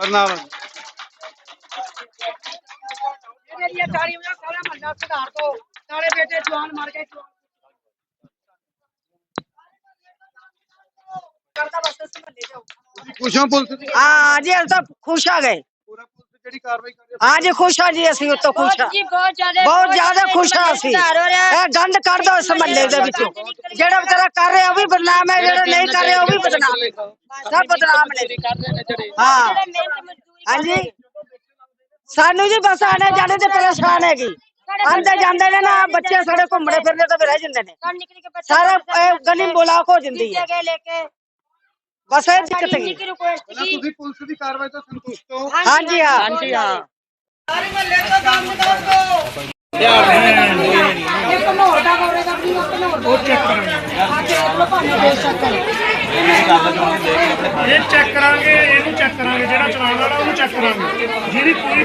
ਨਾਮ ਮੇਰੀਆਂ 40 ਵਜੇ ਸਾਰਾ ਮਹੱਲਾ ਸੁਧਾਰ ਤੋਂ ਨਾਲੇ ਬੇਟੇ ਜਵਾਨ ਮਰ ਗਏ ਜਵਾਨ। ਕਰਦਾ ਬਸ ਇਸ ਮਹੱਲੇ ਜਾਓ। ਖੁਸ਼ ਹੋ ਪੁਲਿਸ ਦੀ ਜਿਹੜੀ ਕਾਰਵਾਈ ਕਰ ਰਹੀ ਹੈ ਹਾਂ ਜੀ ਖੁਸ਼ ਆ ਜੀ ਅਸੀਂ ਉੱਤੋਂ ਖੁਸ਼ ਆ ਜੀ ਬਹੁਤ ਜ਼ਿਆਦਾ ਬਹੁਤ ਜ਼ਿਆਦਾ ਖੁਸ਼ ਆ ਅਸੀਂ। ਇਹ ਗੰਦ ਕੱਢ ਦੋ ਇਸ ਮਹੱਲੇ ਦੇ ਵਿੱਚੋਂ। ਜਿਹੜਾ ਵਿਚਾਰਾ ਕਰ ਰਿਹਾ ਉਹ ਵੀ ਬਦਨਾਮ ਹੈ ਜਿਹੜਾ ਨਹੀਂ ਕਰ ਰਿਹਾ ਉਹ ਵੀ ਬਦਨਾਮ ਹੈ। ਸਭ ਬਦਨਾਮ ਨੇ। ਹਾਂ। ਹਾਂਜੀ। ਸਾਨੂੰ ਜੀ ਬਸ ਆਣੇ ਜਾਣੇ ਤੇ ਪਰੇਸ਼ਾਨ ਹੈਗੀ। ਆਂਦੇ ਜਾਂਦੇ ਨੇ ਨਾ ਬੱਚੇ ਸਾਡੇ ਘੁੰਮਣੇ ਫਿਰਨੇ ਤੋਂ ਰਹਿ ਜਾਂਦੇ ਨੇ। ਸਾਰਾ ਗਲੀ ਬੋਲਾਕ ਹੋ ਜਾਂਦੀ ਹੈ। ਜਗ੍ਹਾ ਲੈ ਕੇ। ਬਸ ਇਹ ਦਿੱਕਤ ਇੰਨੀ ਹੈਗੀ ਕੀ ਰਿਕੁਐਸਟ ਪਹਿਲਾਂ ਕੀ ਤੁਸੀਂ ਪੁਲਿਸ ਦੀ ਕਾਰਵਾਈ ਤੋਂ ਸੰਤੁਸ਼ਟ ਹੋ ਹਾਂਜੀ ਹਾਂ। ਹਾਂਜੀ ਹਾਂ। ਇੱਕ ਘਨੌਰ ਦਾ ਗੌਰੇ ਦਾ ਵੀ ਇੱਕ ਘਨੌਰ ਦਾ। ਚੈੱਕ ਕਰੋ ਆ ਦੇਖ ਲਓ ਭਾਵੇਂ ਬੇਸ਼ੱਕ ਇਹ ਚੈੱਕ ਕਰਾਂਗੇ ਇਹਨੂੰ ਚੈੱਕ ਕਰਾਂਗੇ। ਜਿਹੜਾ ਚਲਾਉਣ ਵਾਲਾ ਉਹਨੂੰ ਚੈੱਕ ਕਰਾਂਗੇ। ਜਿਹਦੀ ਕੋਈ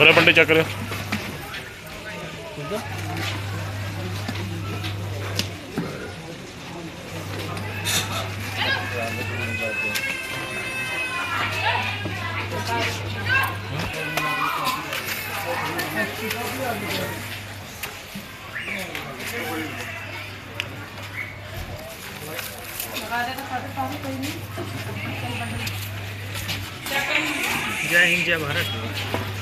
ਉਹਨੇ ਬੰਡੇ ਚੱਕ ਲਿਓ ਜੈ हिंद जय भारत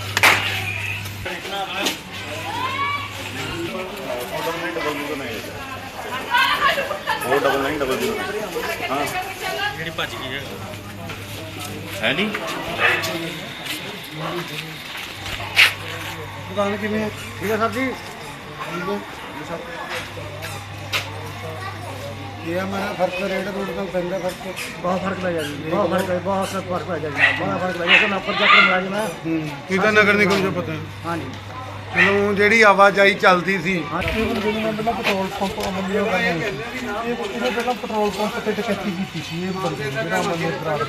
ਠੀਕ ਹੈ ਸਰ ਜੀ ਇਹ ਹਮਾਰਾ ਫ਼ਰਕ ਰੇਟ ਰੂਟ ਦਾ ਪੈਂਦਾ ਫ਼ਰਕ ਬਹੁਤ ਫ਼ਰਕ ਪੈ ਜਾਂਦਾ ਬਹੁਤ ਫ਼ਰਕ ਹੈ ਬਹੁਤ ਫ਼ਰਕ ਪੈ ਜਾਂਦਾ ਬਹੁਤ ਫ਼ਰਕ ਪੈ ਜਾਂਦਾ ਕਿ ਉੱਪਰ ਜਾ ਕੇ ਮੁਲਾਜ਼ਮ ਹੈ ਕੀ ਤਾਂ ਨਗਰ ਨਿਗਮ ਜੋ ਪਤਾ ਹਾਂਜੀ ਚਲੋ ਜਿਹੜੀ ਆਵਾਜਾਈ ਚੱਲਦੀ ਸੀ। ਨੇ ਪਹਿਲਾਂ ਪੈਟਰੋਲ ਪੰਪ ਬੰਦੇ ਉਹ ਕਰਨੇ ਇਹ ਇਹਨੇ ਪਹਿਲਾਂ ਪੈਟਰੋਲ ਪੰਪ ਤੇ ਟਕੈਤੀ ਕੀਤੀ ਸੀ ਇਹ ਬੰਦੇ ਨੇ ਜਿਹੜਾ ਬੰਦੇ ਖਰਾਬ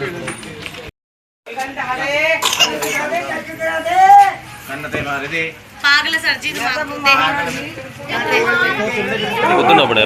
ਕੰਨ ਤੇ ਮਾਰੇ ਦੇ ਪਾਗਲ ਸਰ ਜੀ ਦਿਮਾਗ ਹੁੰਦੇ ਉਦੋਂ ਨਾ ਬਣਿਆ।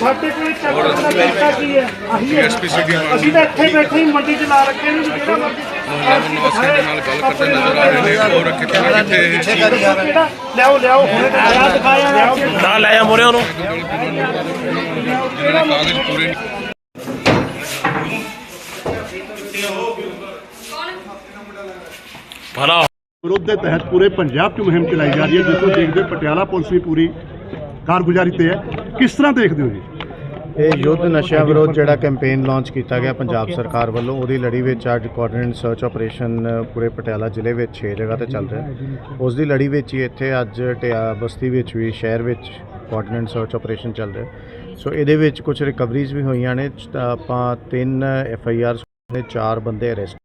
ਸਾਡੇ ਕੋਲ ਚੈੱਕ ਦਾ ਕੀ ਹੈ? ਅਸੀਂ ਤਾਂ ਇੱਥੇ ਬੈਠੇ ਮੰਡੀ ਚ ਲਾ ਰੱਖੇ ਨੇ ਜਿਹੜਾ ਮਰਜ਼ੀ ਨਾਲ ਗੱਲ ਕਰਦੇ ਨਜ਼ਰ ਆ ਰਹੇ ਨੇ ਹੋਰ ਕਿੱਥੇ ਕਿੱਥੇ ਲਿਆਓ ਲਿਆਓ ਹੁਣੇ ਦਿਖਾਇਆ ਦਿਖਾਇਆ ਨਾ ਲੈ ਆ ਮੋਰੇ ਉਹਨੂੰ ਕਾਗਜ਼ ਪੂਰੇ ਭਲਾ ਵਿਰੋਧ ਦੇ ਤਹਿਤ ਪੂਰੇ ਪੰਜਾਬ 'ਚ ਮੁਹਿੰਮ ਚਲਾਈ ਜਾ ਰਹੀ ਹੈ, ਜਿਸ ਨੂੰ ਦੇਖਦੇ ਪਟਿਆਲਾ ਪੁਲਿਸ ਵੀ ਪੂਰੀ ਕਾਰਗੁਜ਼ਾਰੀ ਤੇ ਹੈ। ਕਿਸ ਤਰ੍ਹਾਂ ਦੇਖਦੇ ਹੋ ਜੀ? ਇਹ ਯੁੱਧ ਨਸ਼ਿਆਂ ਵਿਰੋਧ ਜਿਹੜਾ ਕੈਂਪੇਨ ਲਾਂਚ ਕੀਤਾ ਗਿਆ ਪੰਜਾਬ ਸਰਕਾਰ ਵੱਲੋਂ, ਉਹਦੀ ਲੜੀ ਵਿੱਚ ਅੱਜ ਕੋਆਰਡੀਨੇਟ ਸਰਚ ਆਪਰੇਸ਼ਨ ਪੂਰੇ ਪਟਿਆਲਾ ਜ਼ਿਲ੍ਹੇ ਵਿੱਚ 6 ਜਗ੍ਹਾ ਤੇ ਚੱਲ ਰਿਹਾ ਉਸ ਦੀ ਲੜੀ ਵਿੱਚ ਹੀ ਇੱਥੇ ਅੱਜ ਟਿਆ ਬਸਤੀ ਵਿੱਚ ਵੀ, ਸ਼ਹਿਰ ਵਿੱਚ ਕੋਆਰਡੀਨੇਟ ਸਰਚ ਆਪਰੇਸ਼ਨ ਚੱਲ ਰਿਹਾ ਸੋ ਇਹਦੇ ਵਿੱਚ ਕੁਝ ਰਿਕਵਰੀਜ਼ ਵੀ ਹੋਈਆਂ ਨੇ ਤਾਂ ਆਪਾਂ ਤਿੰਨ ਐਫ ਆਈ ਆਰ ਨੇ, ਚਾਰ ਬੰਦੇ ਅਰੈਸਟ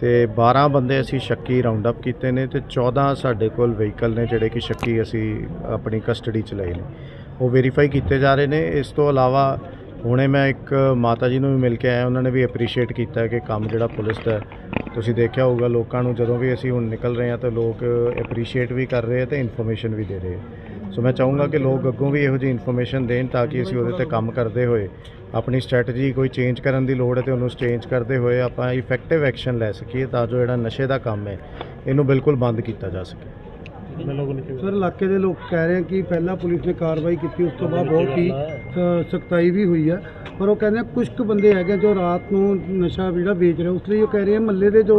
ਤੇ 12 ਬੰਦੇ ਅਸੀਂ ਸ਼ੱਕੀ ਰਾਉਂਡ ਅਪ ਕੀਤੇ ਨੇ ਤੇ 14 ਸਾਡੇ ਕੋਲ ਵਹੀਕਲ ਨੇ, ਜਿਹੜੇ ਕਿ ਸ਼ੱਕੀ ਅਸੀਂ ਆਪਣੀ ਕਸਟਡੀ ਚ ਲਏ ਨੇ। ਉਹ ਵੈਰੀਫਾਈ ਕੀਤੇ ਜਾ ਰਹੇ ਨੇ। ਇਸ ਤੋਂ ਇਲਾਵਾ ਹੁਣੇ ਮੈਂ ਇੱਕ ਮਾਤਾ ਜੀ ਨੂੰ ਵੀ ਮਿਲ ਕੇ ਆਇਆ। ਉਹਨਾਂ ਨੇ ਵੀ ਐਪਰੀਸ਼ੀਏਟ ਕੀਤਾ ਕਿ ਕੰਮ ਜਿਹੜਾ ਪੁਲਿਸ ਦਾ ਤੁਸੀਂ ਦੇਖਿਆ ਹੋਊਗਾ, ਲੋਕਾਂ ਨੂੰ ਜਦੋਂ ਵੀ ਅਸੀਂ ਹੁਣ ਨਿਕਲ ਰਹੇ ਹਾਂ ਤਾਂ ਲੋਕ ਐਪਰੀਸ਼ੀਏਟ ਵੀ ਕਰ ਰਹੇ ਆ ਤੇ ਇਨਫੋਰਮੇਸ਼ਨ ਵੀ ਦੇ ਰਹੇ ਆ। ਸੋ ਮੈਂ ਚਾਹੂੰਗਾ ਕਿ ਲੋਕ ਅੱਗੋਂ ਵੀ ਇਹੋ ਜਿਹੀ ਇਨਫੋਰਮੇਸ਼ਨ ਦੇਣ ਤਾਂ ਕਿ ਅਸੀਂ ਉਹਦੇ ਤੇ ਕੰਮ ਕਰਦੇ ਹੋਏ ਆਪਣੀ ਸਟ੍ਰੈਟਜੀ ਕੋਈ ਚੇਂਜ ਕਰਨ ਦੀ ਲੋੜ ਹੈ ਤੇ ਉਹਨੂੰ ਚੇਂਜ ਕਰਦੇ ਹੋਏ ਆਪਾਂ ਇਫੈਕਟਿਵ ਐਕਸ਼ਨ ਲੈ ਸਕੀਏ ਤਾਂ ਜੋ ਜਿਹੜਾ ਨਸ਼ੇ ਦਾ ਕੰਮ ਹੈ, ਇਹਨੂੰ ਬਿਲਕੁਲ ਬੰਦ ਕੀਤਾ ਜਾ ਸਕੇ। ਸਰ ਇਲਾਕੇ ਦੇ ਲੋਕ ਕਹਿ ਰਹੇ ਆ ਕਿ ਪਹਿਲਾਂ ਪੁਲਿਸ ਨੇ ਕਾਰਵਾਈ ਕੀਤੀ ਉਸ ਤੋਂ ਬਾਅਦ ਬਹੁਤ ਹੀ ਸਖਤਾਈ ਵੀ ਹੋਈ ਹੈ ਪਰ ਉਹ ਕਹਿੰਦੇ ਆ ਕੁਝ ਕੁ ਬੰਦੇ ਹੈਗੇ ਜੋ ਰਾਤ ਨੂੰ ਨਸ਼ਾ ਜਿਹੜਾ ਵੇਚ ਰਹੇ ਉਸ ਲਈ ਉਹ ਕਹਿ ਰਹੇ ਆ ਮੱਲੇ ਦੇ ਜੋ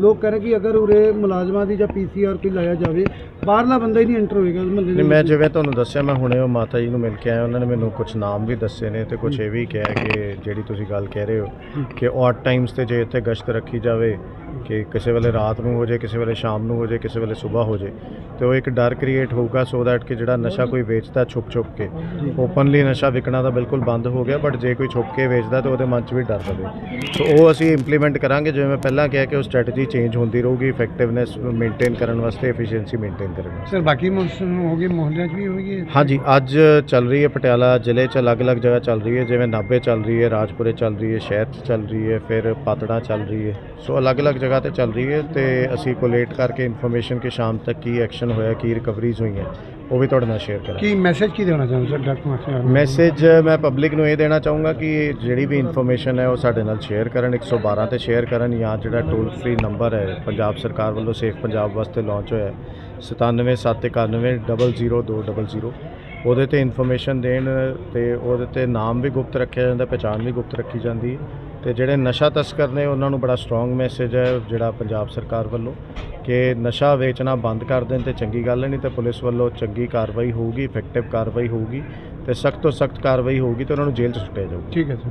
ਲੋਕ ਕਹਿ ਰਹੇ ਕਿ ਅਗਰ ਉਰੇ ਮੁਲਾਜ਼ਮਾਂ ਦੀ ਜਾਂ ਪੀਸੀਆਰ ਕੋਈ ਲਾਇਆ ਜਾਵੇ ਬਾਹਰਲਾ ਬੰਦਾ ਹੀ ਨਹੀਂ ਐਂਟਰ ਹੋਏਗਾ ਮੱਲੇ ਦੇ ਨਹੀਂ ਮੈਂ। ਜਿਵੇਂ ਤੁਹਾਨੂੰ ਦੱਸਿਆ ਮੈਂ ਹੁਣੇ ਉਹ ਮਾਤਾ ਜੀ ਨੂੰ ਮਿਲ ਕੇ ਆਇਆ ਉਹਨਾਂ ਨੇ ਮੈਨੂੰ ਕੁਝ ਨਾਮ ਵੀ ਦੱਸੇ ਨੇ ਤੇ ਕੁਝ ਇਹ ਵੀ ਕਿਹਾ ਕਿ ਜਿਹੜੀ ਤੁਸੀਂ ਗੱਲ ਕਹਿ ਰਹੇ ਹੋ ਕਿ ਔਡ ਟਾਈਮਸ ਤੇ ਜੇ ਇੱਥੇ ਗਸ਼ਤ ਰੱਖੀ ਜਾਵੇ ਕਿ ਕਿਸੇ ਵੇਲੇ ਰਾਤ ਨੂੰ ਹੋ ਜੇ ਕਿਸੇ ਵੇਲੇ ਸ਼ਾਮ ਨੂੰ ਹੋ ਜੇ ਕਿਸੇ ਵੇਲੇ ਸਵੇਰ ਹੋ ਜੇ ਤੇ ਉਹ ਇੱਕ ਡਰ ਕ੍ਰੀਏਟ ਹੋਊਗਾ ਸੋ ਦੈਟ ਕਿ ਜਿਹੜਾ ਨਸ਼ਾ ਕੋਈ ਵੇਚਦਾ ਛੁਪ ਛੁਪ ਕੇ। ਓਪਨਲੀ ਨਸ਼ਾ ਵਿਕਣਾ ਤਾਂ ਬਿਲਕੁਲ ਬੰਦ ਹੋ ਗਿਆ ਬਟ ਜੇ ਕੋਈ ਛੁਪ ਕੇ ਵੇਚਦਾ ਤਾਂ ਉਹਦੇ ਮਨ 'ਚ ਵੀ ਡਰ ਰਵੇ। ਸੋ ਉਹ ਅਸੀਂ ਇੰਪਲੀਮੈਂਟ ਕਰਾਂਗੇ ਜਿਵੇਂ ਮੈਂ ਪਹਿਲਾਂ ਕਿਹਾ ਕਿ ਉਹ ਸਟ੍ਰੈਟਜੀ ਚੇਂਜ ਹੁੰਦੀ ਰਹੂਗੀ ਇਫੈਕਟਿਵਨੈਸ ਮੇਨਟੇਨ ਕਰਨ ਵਾਸਤੇ ਐਫੀਸ਼ੀਐਂਸੀ ਮੇਨਟੇਨ ਕਰਨ ਵਾਸਤੇ। ਸਰ ਬਾਕੀ ਮੌਸਮ ਹੋ ਗਏ ਮੁਹੱਲਿਆਂ 'ਚ ਵੀ ਹੋਈ ਹੈ? ਹਾਂਜੀ ਅੱਜ ਚੱਲ ਰਹੀ ਹੈ ਪਟਿਆਲਾ ਜ਼ਿਲ੍ਹੇ 'ਚ ਅਲੱਗ-ਅਲੱਗ ਜਗ੍ਹਾ ਚੱਲ ਰਹੀ ਹੈ ਜਿਵੇਂ ਨਾਭੇ ਚੱਲ ਰਹੀ ਹੈ ਰਾਜਪੁਰੇ ਚੱਲ ਰਹੀ ਹੈ ਸ਼ਹਿਰ 'ਚ ਚੱਲ ਰਹੀ ਹੈ ਫਿਰ ਪਾਤੜਾ ਚੱਲ ਰਹੀ ਹੈ। ਸੋ ਅਲੱਗ-ਅਲੱਗ ਜਗ੍ਹਾ ਤੇ ਚੱਲ ਰਹੀ ਹੈ ਤੇ ਅਸੀਂ ਕੋਲੇਟ ਕਰਕੇ ਇਨਫੋਰਮੇਸ਼ਨ ਕਿ ਸ਼ਾਮ ਤੱਕ ਕੀ ਐਕਸ਼ਨ ਹੋਇਆ ਕੀ ਰਿਕਵਰੀਜ਼ ਹੋਈਆਂ ਉਹ ਵੀ ਤੁਹਾਡੇ ਨਾਲ ਸ਼ੇਅਰ ਕਰਾਂਗੇ। ਕੀ ਮੈਸੇਜ ਕੀ ਦੇਣਾ ਚਾਹੁੰਦੇ ਸਰ ਡਾਕਟਰ ਮਾਸਟਰ ਮੈਸੇਜ ਮੈਂ ਪਬਲਿਕ ਨੂੰ ਇਹ ਦੇਣਾ ਚਾਹੂੰਗਾ ਕਿ ਜਿਹੜੀ ਵੀ ਇਨਫੋਰਮੇਸ਼ਨ ਹੈ ਉਹ ਸਾਡੇ ਨਾਲ ਸ਼ੇਅਰ ਕਰਨ 112 ਤੇ ਸ਼ੇਅਰ ਕਰਨ ਜਾਂ ਜਿਹੜਾ ਟੋਲ ਫ੍ਰੀ ਨੰਬਰ ਹੈ ਪੰਜਾਬ ਸਰਕਾਰ ਵੱਲੋਂ ਸੇਫ ਪੰਜਾਬ ਵਾਸਤੇ ਲਾਂਚ ਹੋਇਆ ਹੈ 9771900200 ਉਹਦੇ ਤੇ ਇਨਫੋਰਮੇਸ਼ਨ ਦੇਣ ਤੇ ਉਹਦੇ ਤੇ ਨਾਮ ਵੀ ਗੁਪਤ ਰੱਖਿਆ ਜਾਂਦਾ ਪਹਿਚਾਣ ਵੀ ਗੁਪਤ ਰੱਖੀ ਜਾਂਦੀ ਹੈ। ਤੇ ਜਿਹੜੇ ਨਸ਼ਾ ਤਸਕਰ ਨੇ, ਉਹਨਾਂ ਨੂੰ ਬੜਾ ਸਟਰੋਂਗ ਮੈਸੇਜ ਹੈ ਜਿਹੜਾ ਪੰਜਾਬ ਸਰਕਾਰ ਵੱਲੋਂ ਕਿ ਨਸ਼ਾ ਵੇਚਣਾ ਬੰਦ ਕਰ ਦੇਣ ਤੇ ਚੰਗੀ ਗੱਲ ਨਹੀਂ ਤੇ ਪੁਲਿਸ ਵੱਲੋਂ ਚੰਗੀ ਕਾਰਵਾਈ ਹੋਊਗੀ ਇਫੈਕਟਿਵ ਕਾਰਵਾਈ ਹੋਊਗੀ ਤੇ ਸਖਤ ਤੋਂ ਸਖਤ ਕਾਰਵਾਈ ਹੋਊਗੀ ਤੇ ਉਹਨਾਂ ਨੂੰ ਜੇਲ੍ਹ 'ਚ ਸੁੱਟਿਆ ਜਾਊਗਾ। ਠੀਕ ਹੈ ਸਰ